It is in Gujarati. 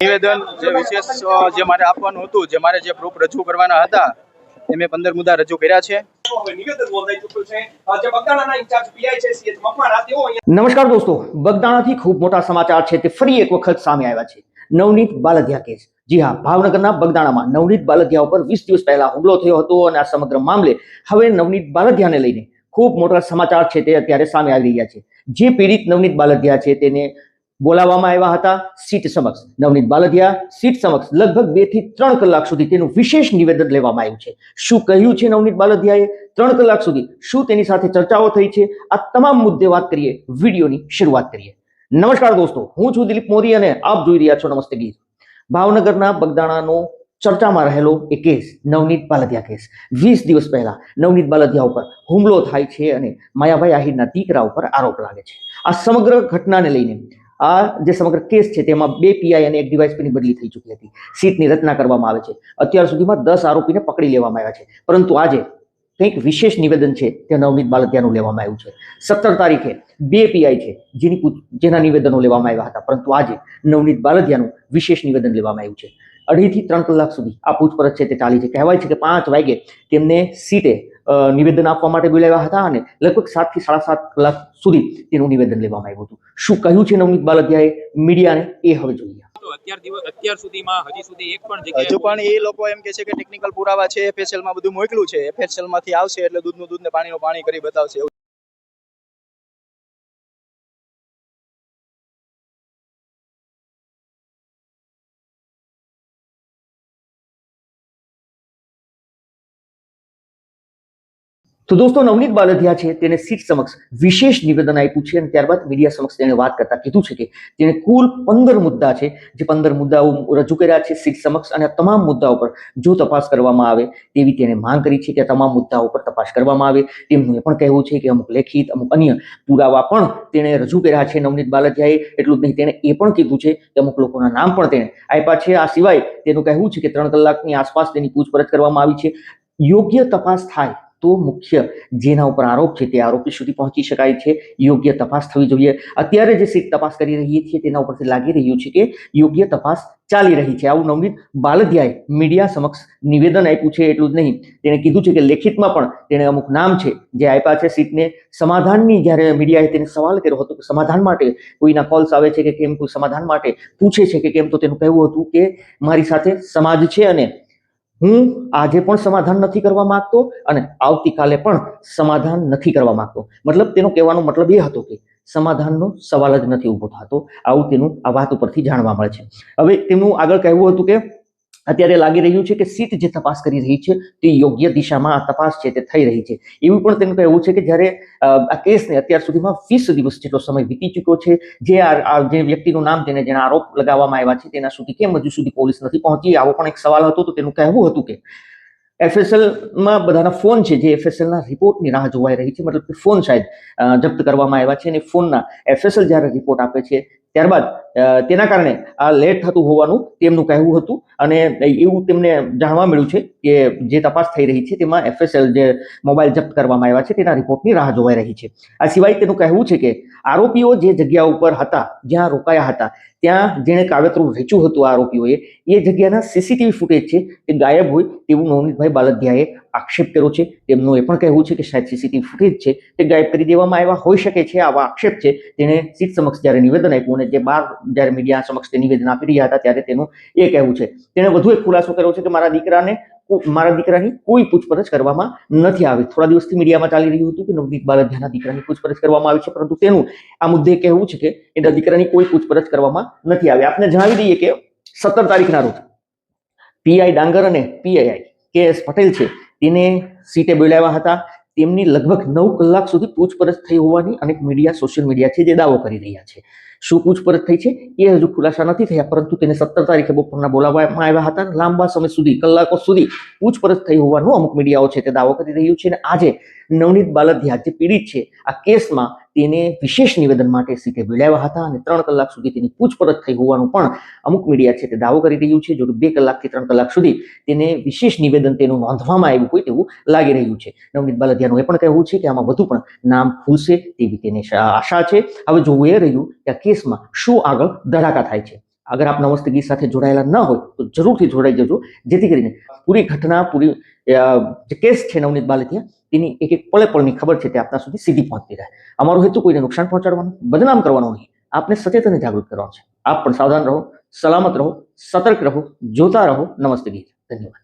નિવેદન જે વિશેષ જે મારે આપવાનું હતું, જે મારે જે પ્રૂફ રજૂ કરવાના હતા, એ મેં પંદર મુદ્દા રજૂ કર્યા છે. નમસ્કાર દોસ્તો, બગદાણાથી ખૂબ મોટા સમાચાર છે તે ફરી એક વખત સામે આવ્યા છે. નવનીત બાલદિયા કેસ. જી હા, ભાવનગરના બગદાણામાં નવનીત બાલધિયા ઉપર વીસ દિવસ પહેલા હુમલો થયો હતો અને આ સમગ્ર મામલે હવે નવનીત બાલદિયાને લઈને ખૂબ મોટા સમાચાર છે તે અત્યારે સામે આવી રહ્યા છે. જે પીડિત નવનીત બાલદિયા છે તેને બોલાવવામાં આવ્યા હતા સીટ સમક્ષ. નવનીત બાલદિયા સીટ સમક્ષ લગભગ બેથી ત્રણ કલાક સુધી તેનું વિશેષ નિવેદન લેવામાં આવ્યું છે. શું કહ્યું છે નવનીત બાલદિયાએ? ત્રણ કલાક સુધી. શું તેની સાથે ચર્ચાઓ થઈ છે? આ તમામ મુદ્દે વાત કરીએ, વિડીયોની શરૂઆત કરીએ. નમસ્કાર દોસ્તો, હું છું દિલીપ મોદી અને આપ જોઈ રહ્યા છો નમસ્તે ગીર. ભાવનગરના બગદાણાનો ચર્ચામાં રહેલો એ કેસ, નવનીત બાલદિયા કેસ. વીસ દિવસ પહેલા નવનીત બાલદિયા ઉપર હુમલો થાય છે અને માયાભાઈ આહિરના દીકરા ઉપર આરોપ લાગે છે. આ સમગ્ર ઘટનાને લઈને આ જે સમગ્ર કેસ છે તેમાં બે પીઆઈ અને એક ડીવાયસપીની બદલી થઈ ચૂકી હતી. સીટની રચના કરવામાં આવે છે. અત્યાર સુધીમાં દસ આરોપીને પકડી લેવામાં આવ્યા છે. પરંતુ આજે કંઈક વિશેષ નિવેદન છે તે નવનીત બાલતિયાનું લેવામાં આવ્યું છે. સત્તર તારીખે બે પીઆઈ છે જેની જેના નિવેદનો લેવામાં આવ્યા હતા. પરંતુ આજે નવનીત બાલતિયાનું વિશેષ નિવેદન લેવામાં આવ્યું છે. અઢીથી ત્રણ કલાક સુધી આ પૂછપરછ છે તે ચાલી છે. કહેવાય છે કે પાંચ વાગે તેમને સીટે નિવેદન આપવા માટે બોલાવ્યા હતા અને લગભગ સાતથી સાડા સાત કલાક સુધી તેનું નિવેદન લેવામાં આવ્યું હતું. શું કહ્યું છે નવનીત બાલદિયાએ મીડિયાને એ હવે જોઈએ. અત્યાર સુધીમાં હજી સુધી એક પણ જગ્યાએ હજુ પણ એ લોકો એમ કે છે કે ટેકનિકલ પુરાવા છે માં બધું મોકલું છે. FSL માંથી આવશે એટલે દૂધનું દૂધ ને પાણીનું પાણી કરી બતાવશે. તો દોસ્તો, નવનીત બાલધિયા છે, તેને સીટ સમક્ષ વિશેષ નિવેદન આપ્યું છે અને ત્યારબાદ મીડિયા સમક્ષ તેણે વાત કરતા કીધું છે કે તેણે કુલ પંદર મુદ્દા છે, જે પંદર મુદ્દાઓ રજૂ કર્યા છે સીટ સમક્ષ અને તમામ મુદ્દાઓ પર જો તપાસ કરવામાં આવે તેવી તેણે માંગ કરી છે કે તમામ મુદ્દાઓ પર તપાસ કરવામાં આવે. તેમનું એ પણ કહેવું છે કે અમુક લેખિત, અમુક અન્ય પુરાવા પણ તેણે રજૂ કર્યા છે નવનીત બાલધિયાએ. એટલું જ નહીં, તેણે એ પણ કીધું છે કે અમુક લોકોના નામ પણ તેણે આપ્યા છે. આ સિવાય તેનું કહેવું છે કે ત્રણ કલાકની આસપાસ તેની પૂછપરછ કરવામાં આવી છે. યોગ્ય તપાસ થાય તો મુખ્ય જેના ઉપર આરોપ છે તે આરોપી સુધી પહોંચી શકાય છે. યોગ્ય તપાસ થવી જોઈએ. અત્યારે જે સીટ તપાસ કરી રહી છે તેના ઉપરથી લાગી રહ્યું છે કે યોગ્ય તપાસ ચાલી રહી છે. આવું નવનીત બાલદિયાએ મીડિયા સમક્ષ નિવેદન આપ્યું છે એટલું જ નહીં. તેણે કીધું છે કે લેખિતમાં પણ તેણે અમુક નામ છે જે આપ્યા છે સીટને. સમાધાનની જ્યારે મીડિયાએ તેને સવાલ કર્યો હતો કે સમાધાન માટે કોઈના કોલ્સ આવે છે કે કેમ, કોઈ સમાધાન માટે પૂછે છે કે કેમ, તો તેનું કહેવું હતું કે મારી સાથે સમાજ છે અને હું આજે પણ સમાધાન નથી કરવા માંગતો અને આવતીકાલે પણ સમાધાન નથી કરવા માંગતો. મતલબ તેનો કહેવાનો મતલબ એ હતો કે સમાધાનનો સવાલ જ નથી ઊભો થતો. આવું તેનું આ વાત ઉપરથી જાણવા મળે છે. હવે તેમનું આગળ કહેવું હતું કે અત્યારે લાગી રહ્યું છે કે સીટ જે તપાસ કરી રહી છે, તે યોગ્ય દિશામાં આ તપાસ છે તે થઈ રહી છે. એવું પણ તેનું કહેવું છે કે જ્યારે આ કેસને અત્યાર સુધીમાં વીસ દિવસ જેટલો સમય વીતી ચૂક્યો છે, જે આ જે વ્યક્તિનું નામ તેને જેના આરોપ લગાવવામાં આવ્યા છે તેના સુધી કેમ હજુ સુધી પોલીસ નથી પહોંચી? આવો પણ એક સવાલ હતો તો તેનું કહેવું હતું કે, એફએસએલમાં બધાના ફોન છે, જે એફએસએલના રિપોર્ટની રાહ જોવાઈ રહી છે, મતલબ કે ફોન શાયદ જપ્ત કરવામાં આવ્યા છે અને ફોનના એફએસએલ જ્યારે રિપોર્ટ આપે છે ત્યારબાદ તેના કારણે આ લેટ થતું હોવાનું તેમનું કહેવું હતું અને એવું તેમને જાણવા મળ્યું છે કે જે તપાસ થઈ રહી છે તેમાં એફએસએલ જે મોબાઈલ જપ્ત કરવામાં આવ્યા છે તેના રિપોર્ટની રાહ જોવાઈ રહી છે. આ સિવાય તેનું કહેવું છે કે આરોપીઓ જે જગ્યા ઉપર હતા, જ્યાં રોકાયા હતા, ત્યાં જેણે કાવતરું રચ્યું હતું આરોપીઓએ એ જગ્યાના સીસીટીવી ફૂટેજ છે એ ગાયબ હોય તેવું નવનીતભાઈ બાલદિયાએ આક્ષેપ કર્યો છે. તેમનું એ પણ કહેવું છે કે શાયદ સીસીટીવી ફૂટેજ છે. તે ગાયબ કરી દેવામાં આવ્યા હોઈ શકે છે આવા આક્ષેપ છે. તેણે સીટ સમક્ષ જ્યારે નિવેદન આપ્યું અને જે બાર જ્યારે મીડિયા સમક્ષ તે નિવેદન આપી રહ્યા હતા ત્યારે તેનું એ કહેવું છે. તેણે વધુ એક ખુલાસો કર્યો છે કે મારા દીકરાને મારા દીકરાની કોઈ પૂછપરછ કરવામાં નથી આવી. થોડા દિવસથી મીડિયામાં ચાલી રહ્યું હતું કે નવનીત બાલધ્યાના દીકરાની પૂછપરછ કરવામાં આવી છે, પરંતુ તેનું આ મુદ્દે કહેવું છે કે એના દીકરાની કોઈ પૂછપરછ કરવામાં નથી આવી. આપને જણાવી દઈએ કે સત્તર તારીખના રોજ. પીઆઈ ડાંગર અને પીઆઈઆઈ કે એસ પટેલ છે, તેને સીટે બોલાવ્યા હતા. તેમની લગભગ નવ કલાક સુધી પૂછપરછ થઈ હોવાની અનેક મીડિયા, સોશિયલ મીડિયા છે, જે દાવો કરી રહ્યા છે. શું પૂછપરછ થઈ છે? એ હજુ ખુલાસા નથી થયા, પરંતુ તેને સત્તર તારીખે બપોરના બોલાવવામાં આવ્યા હતા. લાંબા સમય સુધી, કલાકો સુધી પૂછપરછ થઈ હોવાનું અમુક મીડિયાઓ છે તે દાવો કરી રહ્યું છે. અને આજે નવનીત બાલદિયા જે પીડિત છે. આ કેસમાં તેને વિશેષ નિવેદન માટે સીટે બોલાવ્યા હતા અને ત્રણ કલાક સુધી તેની પૂછપરછ થઈ હોવાનું પણ અમુક મીડિયા છે તે દાવો કરી રહ્યું છે. જો કે બે કલાકથી ત્રણ કલાક સુધી તેને વિશેષ નિવેદન તેનું નોંધવામાં આવ્યું હોય તેવું લાગી રહ્યું છે. નવનીત બાલદિયાનું એ પણ કહેવું છે કે આમાં વધુ પણ નામ ખુલશે તેવી તેને આશા છે. હવે જોવું એ રહ્યું કે આ કેસમાં શું આગળ ધડાકા થાય છે. અગર આપ નમસ્તે ગીત સાથે જોડાયેલા ન હોય તો જરૂરથી જોડાઈ જજો. જેથી કરીને પૂરી ઘટના, પૂરી કેસ છે નવનીત બાલતિયા તેની એક એક પળે પળની ખબર છે તે આપના સુધી સીધી પહોંચતી રહે. અમારો હેતુ કોઈને નુકસાન પહોંચાડવાનો, બદનામ કરવાનો નહીં. આપને સચેત અને જાગૃત કરવાનો છે. આપ પણ સાવધાન રહો, સલામત રહો, સતર્ક રહો, જોતા રહો. નમસ્તે ગીત. ધન્યવાદ.